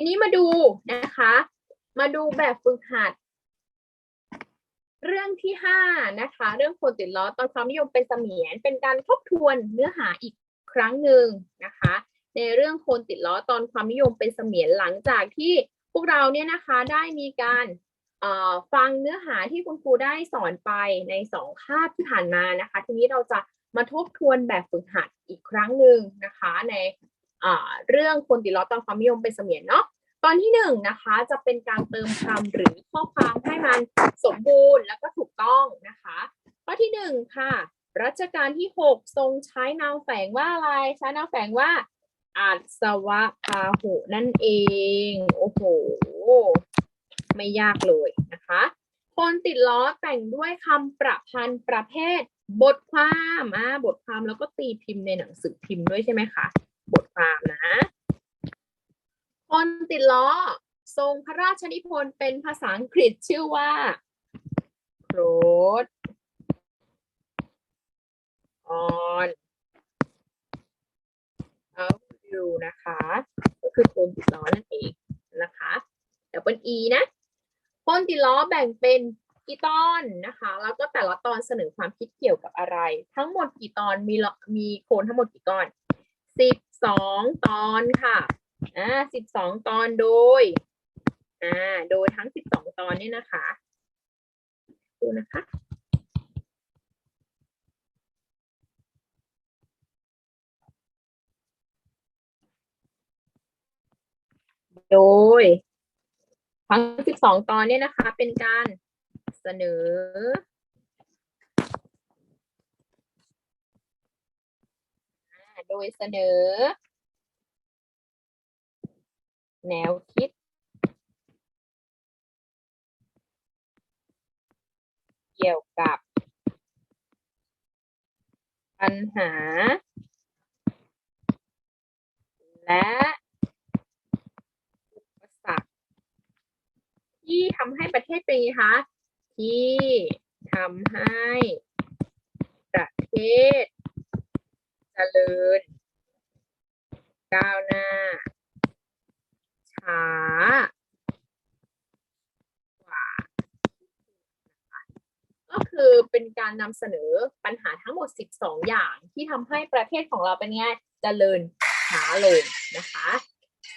ทีนี้มาดูนะคะ มาดูแบบฝึกหัด เรื่องที่ห้านะคะ เรื่องคนติดล้อตอนความนิยมเป็นเสมียน เป็นการทบทวนเนื้อหาอีกครั้งหนึ่งนะคะ ในเรื่องคนติดล้อตอนความนิยมเป็นเสมียนหลังจากที่พวกเราเนี่ยนะคะได้มีการฟังเนื้อหาที่คุณครูได้สอนไปในสองคาบที่ผ่านมานะคะ ทีนี้เราจะมาทบทวนแบบฝึกหัดอีกครั้งหนึ่งนะคะ ในเรื่องคนติดล้อตอนความนิยมเป็นเสมียนเนาะ ตอนที่หนึ่งนะคะจะเป็นการเติมคำหรือข้อความให้มันสมบูรณ์แล้วก็ถูกต้องนะคะ ข้อที่หนึ่งค่ะ รัชกาลที่หกทรงใช้นามแฝงว่าอะไรใช้นามแฝงว่าอัศวะพาหุนั่นเอง โอ้โห ไม่ยากเลยนะคะ คนติดล้อแต่งด้วยคำประพันธ์ประเภท บทความอ่าบทความแล้วก็ตีพิมพ์ในหนังสือพิมพ์ด้วยใช่ไหมคะ บทความนะ คนติดล้อ ทรงพระราชนิพนธ์เป็นภาษาอังกฤษชื่อว่าโครดออนเอาดูนะคะ ก็คือคนติดล้อนั่นเองนะคะเดี๋ยวเป็น e นะคนติดล้อแบ่งเป็นกี่ตอนนะคะ แล้วก็แต่ละตอนเสนอความคิดเกี่ยวกับอะไร ทั้งหมดกี่ตอนมีมีโคนทั้งหมดกี่ตอนสิบสองตอนค่ะ อ่าสิบสองตอนโดย อ่า โดยทั้งสิบสองตอนนี้นะคะ ดูนะคะโดยทั้งสิบสองตอนเนี่ยนะคะ เป็นการเสนออ่าโดยเสนอ แนวคิด เกี่ยวกับ ปัญหา และอุปสรรคที่ทำให้ประเทศเป็นไงคะที่ทำให้ประเทศเจริญก้าวหน้า ช้ากว่าก็คือเป็นการนำเสนอปัญหาทั้งหมด 12 อย่างที่ทำให้ประเทศของเราเป็นไงเจริญช้าลงนะคะ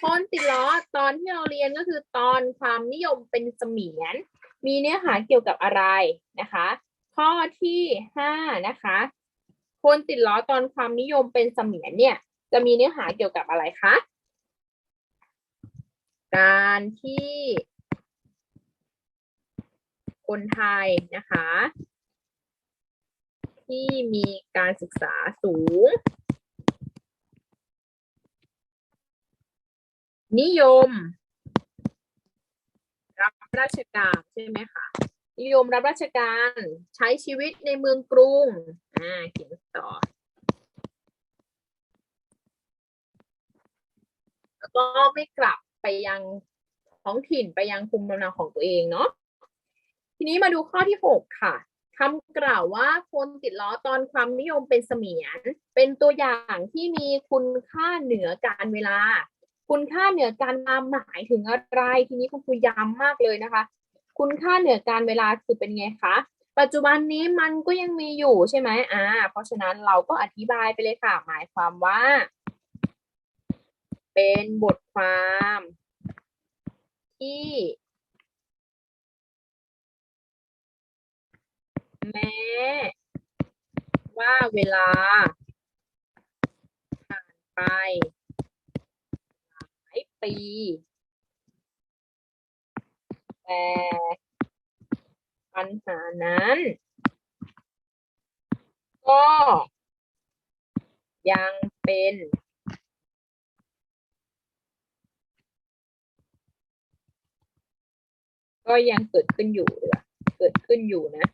คนติดล้อตอนที่เราเรียนก็คือตอนความนิยมเป็นเสมียน มีเนื้อหาเกี่ยวกับอะไรนะคะ ข้อที่5นะคะคนติดล้อตอนความนิยมเป็นเสมียนเนี่ย จะมีเนื้อหาเกี่ยวกับอะไรคะ การที่คนไทยนะคะ ที่มีการศึกษาสูง นิยม รับราชการใช่ไหมคะนิยมรับราชการใช้ชีวิตในเมืองกรุงอ่าเขียนต่อ แล้วก็ไม่กลับ ไปยังท้องถิ่นไปยังภูมิลำเนาของตัวเองเนาะทีนี้มาดูข้อที่หกค่ะคำกล่าวว่าคนติดล้อตอนความนิยมเป็นเสมียน เป็นตัวอย่างที่มีคุณค่าเหนือการเวลา คุณค่าเหนือการมาหมายถึงอะไร ทีนี้คุณครูย้ำมากเลยนะคะ คุณค่าเหนือการเวลาคือเป็นไงคะปัจจุบันนี้มันก็ยังมีอยู่ใช่ไหมอ่า เพราะฉะนั้นเราก็อธิบายไปเลยค่ะ หมายความว่า เป็นบทความ ที่ แม้ ว่าเวลา ผ่านไป หลายปี แต่ปัญหานั้น ก็ยังเป็น ก็ยังเกิดขึ้นอยู่เลยอเกิดขึ้นอยู่นะ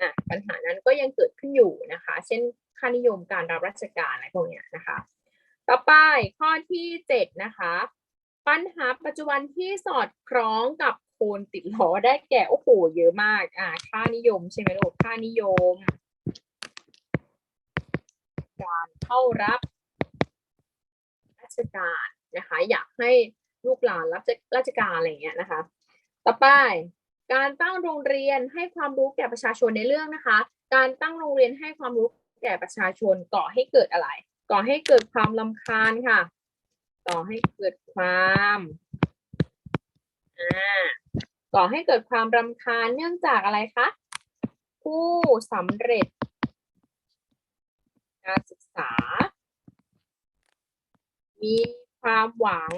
อะปัญหานั้นก็ยังเกิดขึ้นอยู่นะคะ เช่นค่านิยมการรับราชการอะไรพวกเนี้ยนะคะ ต่อไปข้อที่เจ็ดนะคะ ปัญหาปัจจุบันที่สอดคล้องกับโคนติดล้อได้แก่โอ้โหเยอะมากอ่าค่านิยมใช่ไหมลูกค่านิยม การเข้ารับราชการนะคะ อยากให้ลูกหลานรับราชการอะไรเงี้ยนะคะ ต่อไป การตั้งโรงเรียนให้ความรู้แก่ประชาชนในเรื่องนะคะ การตั้งโรงเรียนให้ความรู้แก่ประชาชนก่อให้เกิดอะไร ก่อให้เกิดความลำคาญค่ะ ก่อให้เกิดความก่อให้เกิดความรำคาญเนื่องจากอะไรคะผู้สำเร็จ การศึกษา มีความหวัง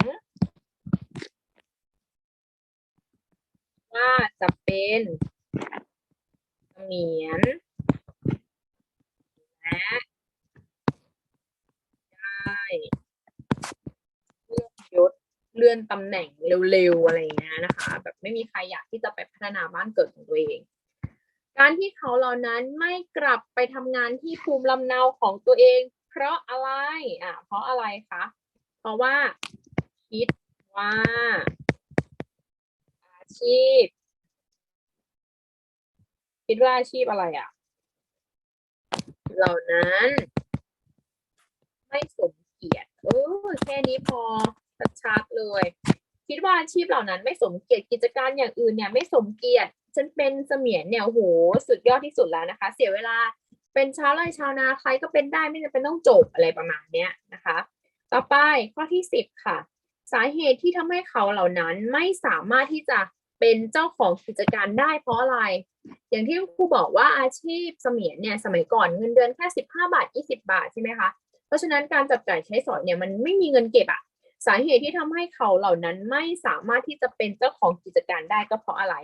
ว่าจะเป็นเสมียนและได้เลื่อนยศเลื่อนตำแหน่งเร็วๆอะไรอย่างเงี้ยนะคะ แบบไม่มีใครอยากที่จะไปพัฒนาบ้านเกิดของตัวเอง การที่เขาเหล่านั้นไม่กลับไปทำงานที่ภูมิลำเนาของตัวเอง เพราะอะไรอะเพราะอะไรคะเพราะว่าคิดว่าอา ชีพ คิดว่าอาชีพอะไรอะ เหล่านั้น ไม่สมเกียรติเออแค่นี้พอชัดๆเลย คิดว่าอาชีพเหล่านั้น ไม่สมเกียรติกิจการอย่างอื่นเนี่ย ไม่สมเกียรติฉันเป็นเสมียนเนี่ยโอ้โหสุดยอดที่สุดแล้วนะคะ เสียเวลาเป็นชาวไร่ชาวนาใครก็เป็นได้ไม่จำเป็นต้องจบอะไรประมาณเนี้ยนะคะ ต่อไปข้อที่สิบค่ะ สาเหตุที่ทำให้เขาเหล่านั้นไม่สามารถที่จะ เป็นเจ้าของกิจการได้เพราะอะไร อย่างที่ครูบอกว่าอาชีพเสมียนเนี่ยสมัยก่อนเงินเดือนแค่สิบห้าบาทยี่สิบาทใช่ไหมคะเพราะฉะนั้นการจับจ่ายใช้สอยเนี่ยมันไม่มีเงินเก็บอะสาเหตุที่ทำให้เขาเหล่านั้นไม่สามารถที่จะเป็นเจ้าของกิจการได้ก็เพราะอะไร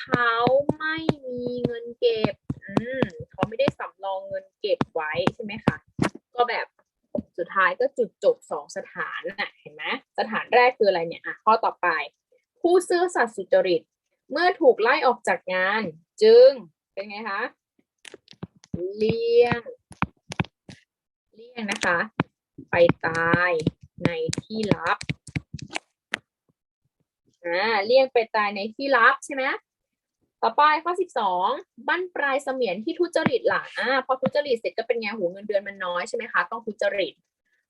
เขาไม่มีเงินเก็บ อืมเขาไม่ได้สำรองเงินเก็บไว้ใช่ไหมคะก็แบบสุดท้ายก็จุดจบสองสถานน่ะเห็นไหมสถานแรกคืออะไรเนี่ยอะข้อต่อไป ผู้ซื่อสัตย์สุจริต เมื่อถูกไล่ออกจากงาน จึงเป็นไงคะเลี่ยงเลี่ยงนะคะ ไปตายในที่ลับอ่าเลี่ยงไปตายในที่ลับใช่ไหมต่อไปข้อสิบสองบั้นปลายเสมียนที่ทุจริตหล่ะอ่าพอทุจริตเสร็จก็เป็นไงหูเงินเดือนมันน้อยใช่ไหมคะ ต้องทุจริต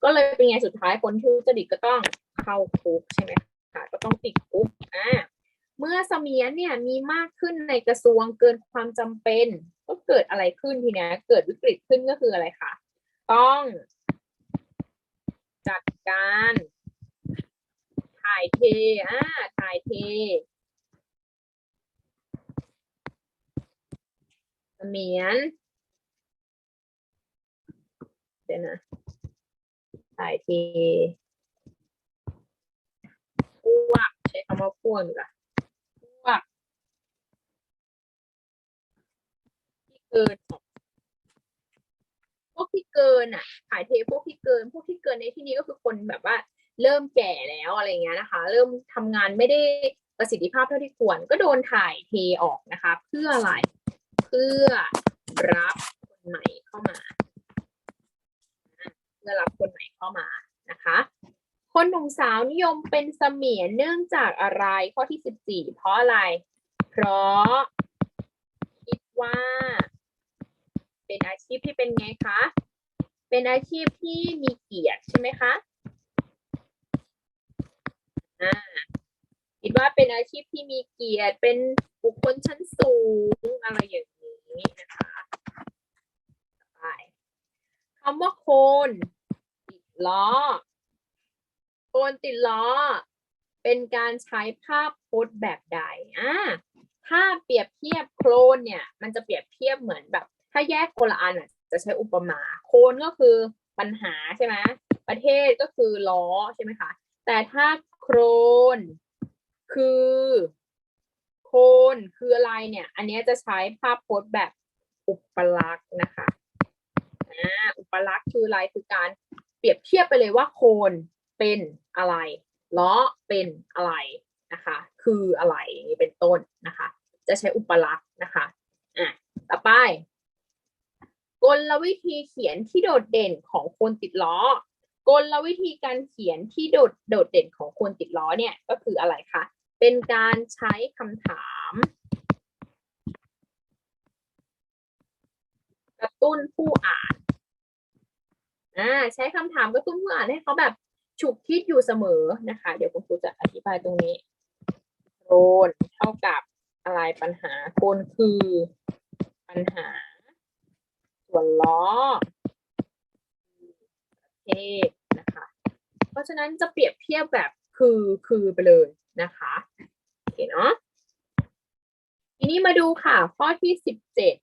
ก็เลยเป็นไงสุดท้ายคนทุจริตก็ต้องเข้าคุกใช่ไหม คะก็ต้องติดคุกอ่าเมื่อเสมียนเนี่ยมีมากขึ้นในกระทรวงเกินความจำเป็น ก็เกิดอะไรขึ้นทีเนี้ยเกิดวิกฤตขึ้นก็คืออะไรคะต้องจัดการถ่ายเทอ่าถ่ายเทเสมียนเดี๋ยวนะถ่ายเท วก ใช้คำว่าพวกดีกว่าพวกที่เกินพวกที่เกินอะถ่ายเทพวกที่เกิน พวกที่เกินในที่นี้ก็คือคนแบบว่า เริ่มแก่แล้วอะไรเงี้ยนะคะ เริ่มทำงานไม่ได้ประสิทธิภาพเท่าที่ควร ก็โดนถ่ายเทออกนะคะ เพื่ออะไร เพื่อรับคนใหม่เข้ามา เพื่อรับคนใหม่เข้ามานะคะ คนหนุ่มสาวนิยมเป็นเสมียนเนื่องจากอะไร ข้อที่สิบสี่เพราะอะไร เพราะ คิดว่า เป็นอาชีพที่เป็นไงคะ เป็นอาชีพที่มีเกียรติใช่ไหมคะอ่าคิดว่าเป็นอาชีพที่มีเกียรติเป็นบุคคลชั้นสูงอะไรอย่างนี้นะคะไปคำว่าโคนติดล้อ นติดล้อ เป็นการใช้ภาพพจน์แบบใดอ่าถ้าเปรียบเทียบโคลนเนี่ย มันจะเปรียบเทียบเหมือนแบบ ถ้าแยกคนละอันอะจะใช้อุปมา โคนก็คือปัญหาใช่ไหมประเทศก็คือล้อใช่ไหมคะ แต่ถ้าโครนคือโคนคืออะไรเนี่ย อันนี้จะใช้ภาพพจน์แบบอุปลักษณ์นะคะอ่าอุปลักษณ์คืออะไรคือการเปรียบเทียบไปเลยว่าโคน เป็นอะไรล้อเป็นอะไรนะคะ คืออะไรอย่างนี้เป็นต้นนะคะ จะใช้อุปลักษณ์นะคะอะต่อไป กลวิธีเขียนที่โดดเด่นของคนติดล้อกลวิธีการเขียนที่โดดโดดเด่นของคนติดล้อเนี่ยก็คืออะไรคะเป็นการใช้คำถาม กระตุ้นผู้อ่านอ่าใช้คำถามกระตุ้นผู้อ่านให้เขาแบบ ฉุกคิดอยู่เสมอนะคะ เดี๋ยวคุณครูจะอธิบายตรงนี้โครนเท่ากับอะไรปัญหาโคนคือปัญหา ส่วนล้อประเทศนะคะ เพราะฉะนั้นจะเปรียบเทียบแบบคือคือไปเลยนะคะโอเคเนาะทีนี้มาดูค่ะข้อที่สิบเจ็ด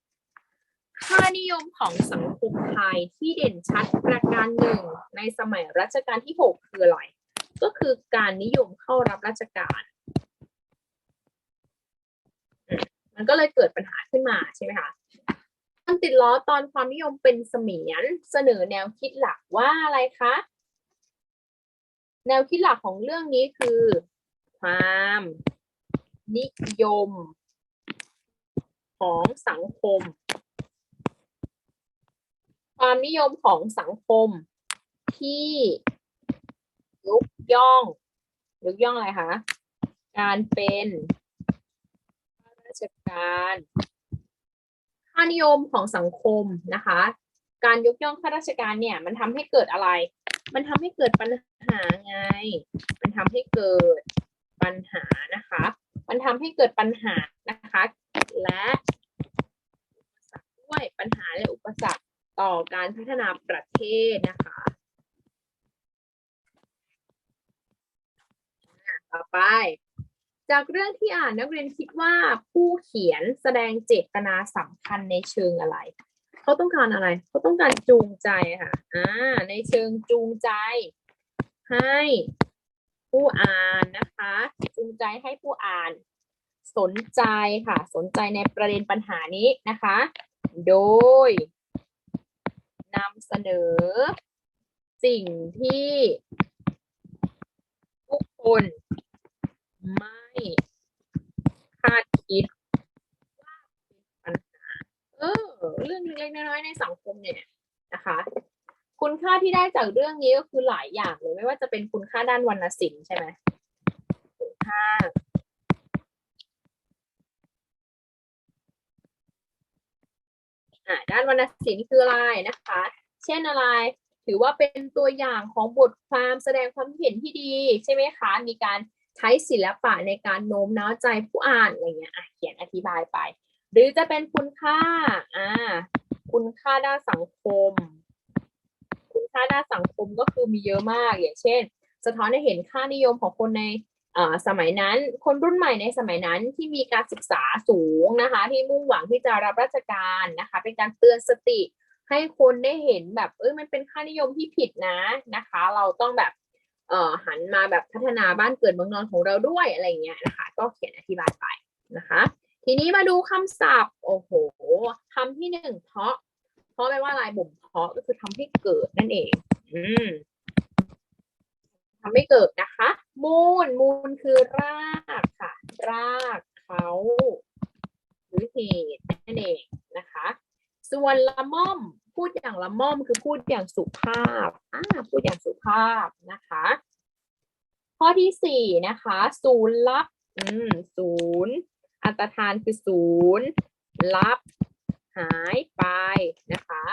ค่านิยมของสังคมไทยที่เด่นชัดประการหนึ่งในสมัยรัชกาลที่หกคืออะไร ก็คือการนิยมเข้ารับราชการ มันก็เลยเกิดปัญหาขึ้นมาใช่ไหมคะตอนติดล้อตอนความนิยมเป็นเสมียนเสนอแนวคิดหลักว่าอะไรคะ แนวคิดหลักของเรื่องนี้คือ ความนิยมของสังคม ความนิยมของสังคมที่ยกย่องยกย่องอะไรคะ การเป็นข้าราชการค่านิยมของสังคมนะคะ การยกย่องข้าราชการเนี่ย มันทำให้เกิดอะไร มันทำให้เกิดปัญหาไง มันทำให้เกิดปัญหานะคะ มันทำให้เกิดปัญหานะคะ และด้วยปัญหาและอุปสรรค ต่อการพัฒนาประเทศนะคะต่อไป จากเรื่องที่อ่านนักเรียนคิดว่าผู้เขียนแสดงเจตนาสำคัญในเชิงอะไร เขาต้องการอะไร เขาต้องการจูงใจค่ะอ่าในเชิงจูงใจ ให้ผู้อ่านนะคะ จูงใจให้ผู้อ่านสนใจค่ะ สนใจในประเด็นปัญหานี้นะคะ โดย นำเสนอ สิ่งที่ทุกคนไม่คาดคิดว่าเป็นปัญหาเออ เรื่องเล็กๆน้อยๆในสังคมเนี่ยนะคะ คุณค่าที่ได้จากเรื่องนี้ก็คือหลายอย่างเลยไม่ว่าจะเป็นคุณค่าด้านวรรณศิลป์ใช่ไหมคุณค่า อ่าด้านวรรณศิลป์คืออะไรนะคะ เช่นอะไร ถือว่าเป็นตัวอย่างของบทความแสดงความเห็นที่ดีใช่ไหมคะ มีการใช้ศิลปะในการโน้มน้าวใจผู้อ่านอะไรเงี้ยอะเขียนอธิบายไป หรือจะเป็นคุณค่าอ่าคุณค่าด้านสังคม คุณค่าด้านสังคมก็คือมีเยอะมากอย่างเช่น สะท้อนให้เห็นค่านิยมของคนใน สมัยนั้นคนรุ่นใหม่ในสมัยนั้นที่มีการศึกษาสูงนะคะ ที่มุ่งหวังที่จะรับราชการนะคะ เป็นการเตือนสติให้คนได้เห็นแบบเอ้ยมันเป็นค่านิยมที่ผิดนะนะคะ เราต้องแบบเอ่อหันมาแบบพัฒนาบ้านเกิดเมืองนอนของเราด้วยอะไรอย่างเงี้ยนะคะ ก็เขียนอธิบายไปนะคะ ทีนี้มาดูคำศัพท์โอ้โหคำที่หนึ่งเพาะ เพราะแปลว่าอะไรบ่มเพาะก็คือทำให้เกิดนั่นเอง อืมทำให้เกิดนะคะ มูล มูลคือรากค่ะ รากเขาหรือเหตุนั่นเองนะคะ ส่วนละม่อมพูดอย่างละม่อมคือพูดอย่างสุภาพอ่าพูดอย่างสุภาพนะคะ ข้อที่สี่นะคะ ศูนย์ลับ อืม ศูนย์อัตทานคือศูนย์ลับ หายไปนะคะ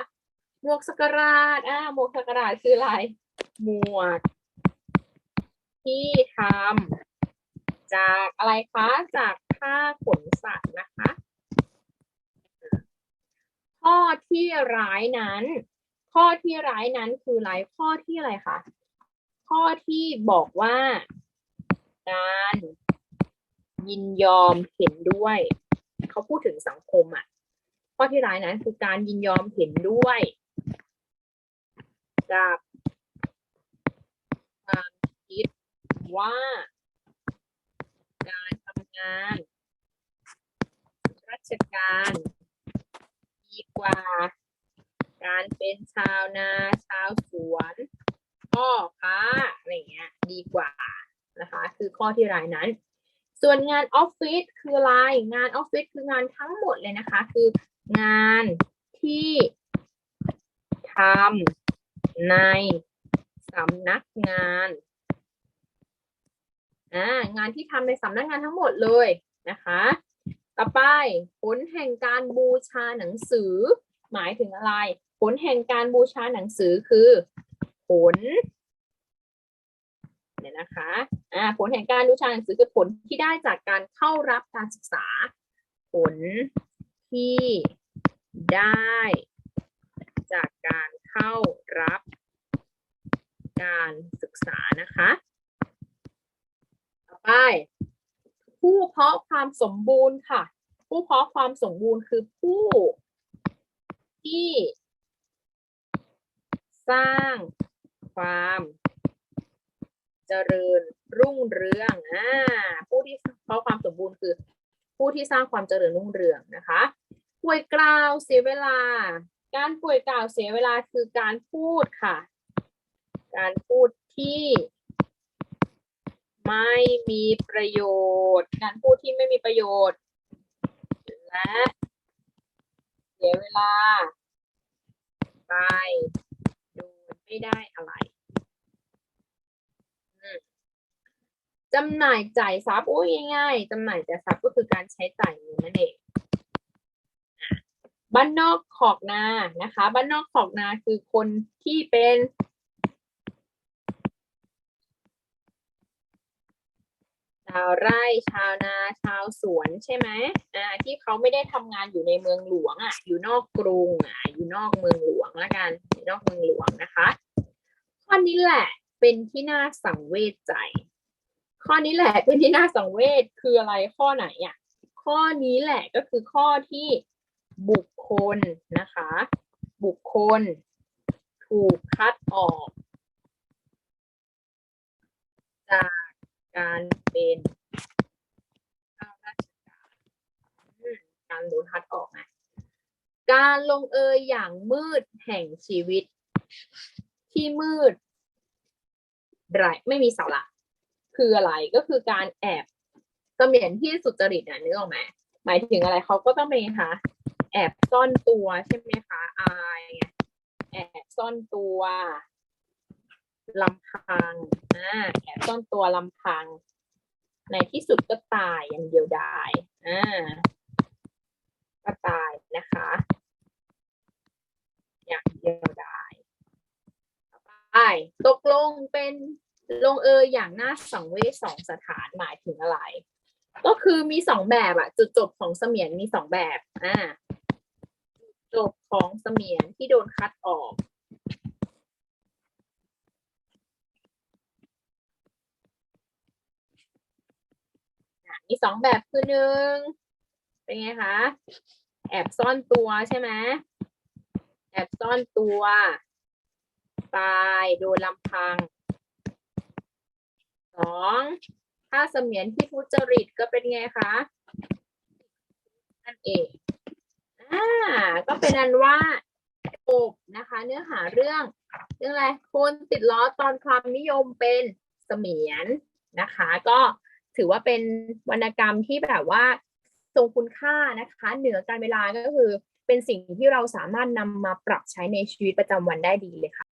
หมวกสกราดอ่าหมวกสกราดคืออะไร หมวก ที่ทำจากอะไรคะ จากผ้าขนสัตว์นะคะข้อที่ร้ายนั้น ข้อที่ร้ายนั้นคืออะไรข้อที่อะไรคะข้อที่บอกว่าการยินยอมเห็นด้วย เขาพูดถึงสังคมอะ ข้อที่ร้ายนั้นคือการยินยอมเห็นด้วยกับควาคิด ว่า การทำงาน ราชการดีกว่า การเป็นชาวนาชาวสวนพ่อค้าอะไรเงี้ยดีกว่านะคะ คือข้อที่รายนั้น ส่วนงานออฟฟิศคืออะไรงานออฟฟิศคืองานทั้งหมดเลยนะคะ คืองานที่ทำในสำนักงาน อ่างานที่ทำในสำนักงานทั้งหมดเลยนะคะ ต่อไปผลแห่งการบูชาหนังสือ หมายถึงอะไร ผลแห่งการบูชาหนังสือคือ ผลเนี่ยนะคะอ่าผลแห่งการดูชาหนังสือคือผลที่ได้จากการเข้ารับการศึกษา ผลที่ได้จากการเข้ารับการศึกษานะคะ ไป ผู้เพาะความสมบูรณ์ค่ะ ผู้เพาะความสมบูรณ์คือผู้ที่ สร้างความเจริญรุ่งเรืองอ่าผู้ที่เพาะความสมบูรณ์คือ ผู้ที่สร้างความเจริญรุ่งเรืองนะคะป่วยกล่าวเสียเวลา การป่วยกล่าวเสียเวลาคือการพูดค่ะ การพูดที่ ไม่มีประโยชน์ การพูดที่ไม่มีประโยชน์ และเสียเวลา ไปโดยไม่ได้อะไรจำหน่ายจ่ายทรัพย์โอ้ยง่ายๆจำหน่ายจ่ายทรัพย์ก็คือการใช้จ่ายเงินนั่นเองบ้านนอกขอกนานะคะ บ้านนอกขอกนาคือคนที่เป็นาวไร่ชาวนาชาวสวนใช่ไหมอ่าที่เขาไม่ได้ทำงานอยู่ในเมืองหลวงอะอยู่นอกกรุงอะอยู่นอกเมืองหลวงละกันอยู่นอกเมืองหลวงนะคะข้อนี้แหละเป็นที่น่าสังเวชใจ ข้อนี้แหละเป็นที่น่าสังเวชคืออะไรข้อไหนอะข้อนี้แหละก็คือข้อที่บุคคลนะคะ บุคคล ถูกคัดออก จากการเป็นข้าราชการอืมการโดนคัดออกนะ การลงเอยอย่างมืดแห่งชีวิต ที่มืดไรไม่มีเสาระคืออะไรก็คือการแอบเสมียนที่สุจริตอะนึกออกไหมหมายถึงอะไรเขาก็ต้องเป็นไงคะแอบซ่อนตัวใช่ไหมคะอายแอบซ่อนตัวลำพังอ่าแอบซ่อนตัวลำพัง ในที่สุดก็ตายอย่างเดียวดายอ่าก็ตายนะคะ อย่างเดียวไดายต่อไปตกลงเป็นลงเอยอย่างน่าสังเวชสองสถานหมายถึงอะไร ก็คือมีสองแบบอะจุดจบของเสมียนมีสองแบบอ่าจบของเสมียนที่โดนคัดออกมีสองแบบคือหนึ่งเป็นไงคะ แอบซ่อนตัวใช่ไหม แอบซ่อนตัว ตายโดยลำพังสองถ้าเสมียนที่ทุจริตก็เป็นไงคะนั่นเองอ่าก็เป็นอันว่าจบนะคะ เนื้อหาเรื่องเรื่องอะไรคนติดล้อตอนความนิยมเป็นเสมียนนะคะ ก็ถือว่าเป็นวรรณกรรมที่แบบว่าทรงคุณค่านะคะ เหนือการเวลาก็คือ เป็นสิ่งที่เราสามารถนำมาปรับใช้ในชีวิตประจำวันได้ดีเลยค่ะ